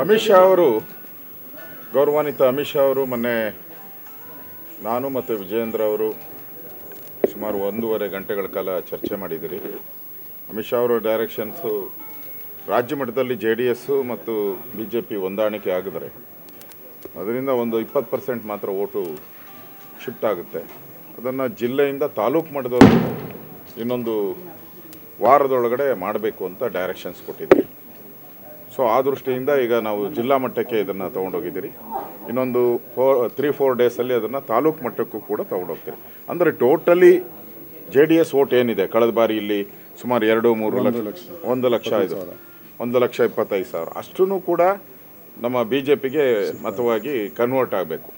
ಅಮಿತ್ ಶಾ ಅವರು, ಗೌರವಾನ್ವಿತ ಅಮಿತ್ ಶಾ ಅವರು, ಮೊನ್ನೆ ನಾನು ಮತ್ತು ವಿಜಯೇಂದ್ರ ಅವರು ಸುಮಾರು ಒಂದೂವರೆ ಗಂಟೆಗಳ ಕಾಲ ಚರ್ಚೆ ಮಾಡಿದ್ದೀರಿ. ಅಮಿತ್ ಶಾ ಅವರ ಡೈರೆಕ್ಷನ್ಸು ರಾಜ್ಯ ಮಟ್ಟದಲ್ಲಿ ಜೆ ಡಿ ಎಸ್ಸು ಮತ್ತು ಬಿ ಜೆ ಪಿ ಹೊಂದಾಣಿಕೆ ಆಗಿದ್ರೆ ಅದರಿಂದ ಒಂದು ಇಪ್ಪತ್ತು ಪರ್ಸೆಂಟ್ ಮಾತ್ರ ಓಟು ಶಿಫ್ಟ್ ಆಗುತ್ತೆ. ಅದನ್ನು ಜಿಲ್ಲೆಯಿಂದ ತಾಲೂಕು ಮಟ್ಟದವರು ಇನ್ನೊಂದು ವಾರದೊಳಗಡೆ ಮಾಡಬೇಕು ಅಂತ ಡೈರೆಕ್ಷನ್ಸ್ ಕೊಟ್ಟಿದ್ದೀವಿ ಸೊ ಆ ದೃಷ್ಟಿಯಿಂದ ಈಗ ನಾವು ಜಿಲ್ಲಾ ಮಟ್ಟಕ್ಕೆ ಇದನ್ನು ತೊಗೊಂಡೋಗಿದ್ದೀರಿ. ಇನ್ನೊಂದು ಫೋರ್ ತ್ರೀ ಫೋರ್ ಡೇಸಲ್ಲಿ ಅದನ್ನು ತಾಲೂಕು ಮಟ್ಟಕ್ಕೂ ಕೂಡ ತೊಗೊಂಡೋಗ್ತೀರಿ. ಅಂದರೆ totally J D S vote ಏನಿದೆ? ಕಳೆದ ಬಾರಿ ಇಲ್ಲಿ ಸುಮಾರು ಎರಡು ಮೂರು ಲಕ್ಷ ಒಂದು ಲಕ್ಷ ಇದು. ಒಂದು ಲಕ್ಷ ಇಪ್ಪತ್ತೈದು ಸಾವಿರ. ಅಷ್ಟೂ ಕೂಡ ನಮ್ಮ ಬಿ ಜೆ ಪಿಗೆ ಮತವಾಗಿ ಕನ್ವರ್ಟ್ ಆಗಬೇಕು.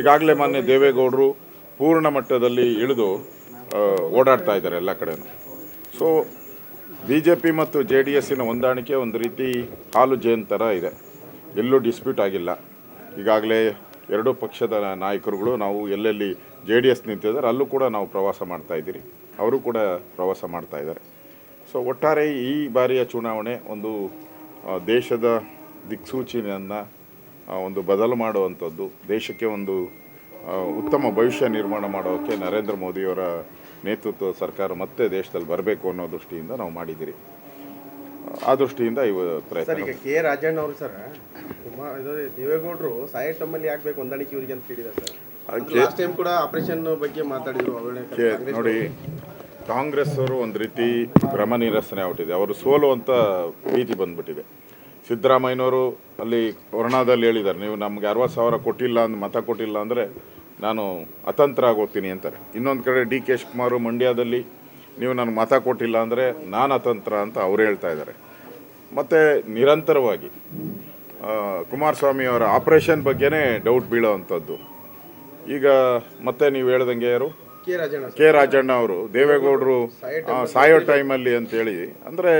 ಈಗಾಗಲೇ ಮಾನ್ಯ ದೇವೇಗೌಡರು ಪೂರ್ಣ ಮಟ್ಟದಲ್ಲಿ ಇಳಿದು ಓಡಾಡ್ತಾ ಇದ್ದಾರೆ ಎಲ್ಲ ಕಡೆನೂ. ಸೊ ಬಿ ಜೆ ಪಿ ಮತ್ತು ಜೆ ಡಿ ಎಸ್ಸಿನ ಹೊಂದಾಣಿಕೆ ಒಂದು ರೀತಿ ಹಾಲು ಜೇನ್ ಥರ ಇದೆ. ಎಲ್ಲೂ ಡಿಸ್ಪ್ಯೂಟ್ ಆಗಿಲ್ಲ. ಈಗಾಗಲೇ ಎರಡೂ ಪಕ್ಷದ ನಾಯಕರುಗಳು ನಾವು ಎಲ್ಲೆಲ್ಲಿ ಜೆ ಡಿ ಎಸ್ ನಿಂತಿದ್ದಾರೆ, ಅಲ್ಲೂ ಕೂಡ ನಾವು ಪ್ರವಾಸ ಮಾಡ್ತಾಯಿದ್ದೀರಿ ಅವರು ಕೂಡ ಪ್ರವಾಸ ಮಾಡ್ತಾ ಇದ್ದಾರೆ. ಸೊ, ಒಟ್ಟಾರೆ ಈ ಬಾರಿಯ ಚುನಾವಣೆ ಒಂದು ದೇಶದ ದಿಕ್ಸೂಚಿಯನ್ನು ಒಂದು ಬದಲು ಮಾಡುವಂಥದ್ದು, ದೇಶಕ್ಕೆ ಒಂದು ಉತ್ತಮ ಭವಿಷ್ಯ ನಿರ್ಮಾಣ ಮಾಡೋಕ್ಕೆ ನರೇಂದ್ರ ಮೋದಿಯವರ ನೇತೃತ್ವದ ಸರ್ಕಾರ ಮತ್ತೆ ದೇಶದಲ್ಲಿ ಬರಬೇಕು ಅನ್ನೋ ದೃಷ್ಟಿಯಿಂದ ನಾವು ಮಾಡಿದ್ದೀರಿ. ಆ ದೃಷ್ಟಿಯಿಂದ ಇವ ಸರ್ ಪ್ರಯತ್ನ ಈಗ ಕೆ ರಾಜಣ್ಣ ಅವರು ಸರ್ ಕುಮಾರ್ ಇದು ದೇವೇಗೌಡರು ಸಾಯಿ ಟಮ್ಮಲ್ಲಿ ಆಗ್ಬೇಕು ಹೊಂದಾಣಿಕೆ ಇವರಿಗೆ ಅಂತ ಹೇಳಿದ್ದಾರೆ ಸರ್. ಲಾಸ್ಟ್ ಟೈಮ್ ಕೂಡ ಆಪರೇಷನ್ ಬಗ್ಗೆ ಮಾತಾಡಿದ್ರು ಕೆ- ನೋಡಿ ಕಾಂಗ್ರೆಸ್ ಅವರು ಒಂದು ರೀತಿ ಭ್ರಮ ನಿರಸನೆ ಆಗ್ಬಿಟ್ಟಿದೆ. ಅವರು ಅಂತ ಭೀತಿ ಬಂದ್ಬಿಟ್ಟಿದೆ. ಸಿದ್ದರಾಮಯ್ಯನವರು ಅಲ್ಲಿ ಕೊರೋನಾದಲ್ಲಿ ಹೇಳಿದ್ದಾರೆ ನೀವು ನಮಗೆ ಅರವತ್ತು ಸಾವಿರ ಕೊಟ್ಟಿಲ್ಲ ಅಂದ್ ಮತ ಕೊಟ್ಟಿಲ್ಲ ಅಂದರೆ ನಾನು ಅತಂತ್ರ ಆಗೋಗ್ತೀನಿ ಅಂತಾರೆ. ಇನ್ನೊಂದು ಕಡೆ ಡಿ ಕೆ ಶಿವಕುಮಾರು ಮಂಡ್ಯದಲ್ಲಿ ನೀವು ನನಗೆ ಮತ ಕೊಟ್ಟಿಲ್ಲ ಅಂದರೆ ನಾನು ಅತಂತ್ರ ಅಂತ ಅವ್ರು ಹೇಳ್ತಾ ಇದ್ದಾರೆ. ಮತ್ತು ನಿರಂತರವಾಗಿ ಕುಮಾರಸ್ವಾಮಿ ಅವರ ಆಪರೇಷನ್ ಬಗ್ಗೆನೇ ಡೌಟ್ ಬೀಳೋ ಅಂಥದ್ದು ಈಗ ಮತ್ತೆ ನೀವು ಹೇಳ್ದಂಗೆ ಯಾರು? ಕೆ ರಾಜಣ್ಣ ಅವರು ದೇವೇಗೌಡರು ಸಾಯೋ ಟೈಮಲ್ಲಿ ಅಂತೇಳಿ ಅಂದರೆ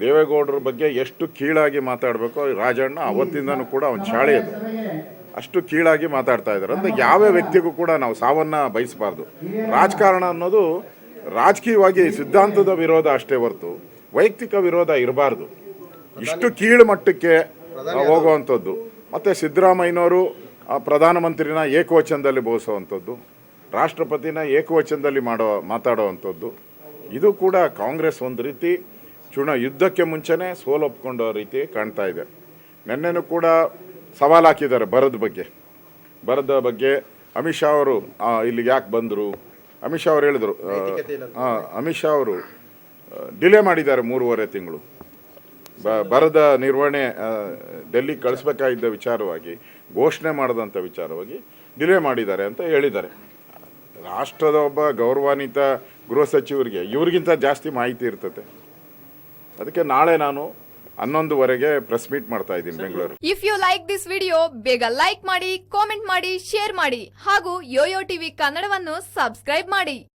ದೇವೇಗೌಡರ ಬಗ್ಗೆ ಎಷ್ಟು ಕೀಳಾಗಿ ಮಾತಾಡಬೇಕು ರಾಜಣ್ಣ ಅವತ್ತಿಂದನೂ ಕೂಡ ಒಂದು ಶಾಲೆ ಅದು. ಅಷ್ಟು ಕೀಳಾಗಿ ಮಾತಾಡ್ತಾ ಇದ್ದಾರೆ. ಅಂದರೆ ಯಾವ ವ್ಯಕ್ತಿಗೂ ಕೂಡ ನಾವು ಸಾವನ್ನ ಬಯಸಬಾರ್ದು. ರಾಜಕಾರಣ ಅನ್ನೋದು ರಾಜಕೀಯವಾಗಿ ಸಿದ್ಧಾಂತದ ವಿರೋಧ ಅಷ್ಟೇ ಹೊರತು ವೈಯಕ್ತಿಕ ವಿರೋಧ ಇರಬಾರ್ದು. ಇಷ್ಟು ಕೀಳು ಮಟ್ಟಕ್ಕೆ ಹೋಗುವಂಥದ್ದು. ಮತ್ತು ಸಿದ್ದರಾಮಯ್ಯನವರು ಆ, ಪ್ರಧಾನಮಂತ್ರಿನ ಏಕವಚನದಲ್ಲಿ ಬೋಸುವಂಥದ್ದು ರಾಷ್ಟ್ರಪತಿನ ಏಕವಚನದಲ್ಲಿ ಮಾಡೋ ಮಾತಾಡುವಂಥದ್ದು. ಇದು ಕೂಡ ಕಾಂಗ್ರೆಸ್ ಒಂದು ರೀತಿ ಚುನಾ ಯುದ್ಧಕ್ಕೆ ಮುಂಚೆನೇ ಸೋಲೊಪ್ಕೊಂಡೋ ರೀತಿ ಕಾಣ್ತಾ ಇದೆ. ನಿನ್ನೆನೂ ಕೂಡ ಸವಾಲು ಹಾಕಿದ್ದಾರೆ ಬರದ ಬಗ್ಗೆ. ಬರದ ಬಗ್ಗೆ ಅಮಿತ್ ಶಾ ಅವರು ಇಲ್ಲಿಗೆ ಯಾಕೆ ಬಂದರು? ಅಮಿತ್ ಶಾ ಅವರು ಹೇಳಿದರು ಅಮಿತ್ ಶಾ ಅವರು ಡಿಲೇ ಮಾಡಿದ್ದಾರೆ ಮೂರುವರೆ ತಿಂಗಳು. ಬ ಬರದ ನಿರ್ವಹಣೆ ಡೆಲ್ಲಿ ಕಳಿಸ್ಬೇಕಾಗಿದ್ದ ವಿಚಾರವಾಗಿ ಘೋಷಣೆ ಮಾಡಿದಂಥ ವಿಚಾರವಾಗಿ ಡಿಲೇ ಮಾಡಿದ್ದಾರೆ ಅಂತ ಹೇಳಿದ್ದಾರೆ. ರಾಷ್ಟ್ರದ ಒಬ್ಬ ಗೌರವಾನ್ವಿತ ಗೃಹ ಸಚಿವರಿಗೆ ಇವ್ರಿಗಿಂತ ಜಾಸ್ತಿ ಮಾಹಿತಿ ಇರ್ತದೆ ಅದಕ್ಕೆ ನಾಳೆ ನಾನು ಹನ್ನೊಂದುವರೆಗೆ ಪ್ರೆಸ್ ಮೀಟ್ ಮಾಡ್ತಾ ಇದ್ದೀನಿ Bengaluru. If you like this video ಬೇಗ ಲೈಕ್ ಮಾಡಿ ಕಾಮೆಂಟ್ ಮಾಡಿ ಶೇರ್ ಮಾಡಿ ಹಾಗೂ ಯೋಯೋ ಟಿವಿ ಕನ್ನಡವನ್ನು ಸಬ್ಸ್ಕ್ರೈಬ್ ಮಾಡಿ.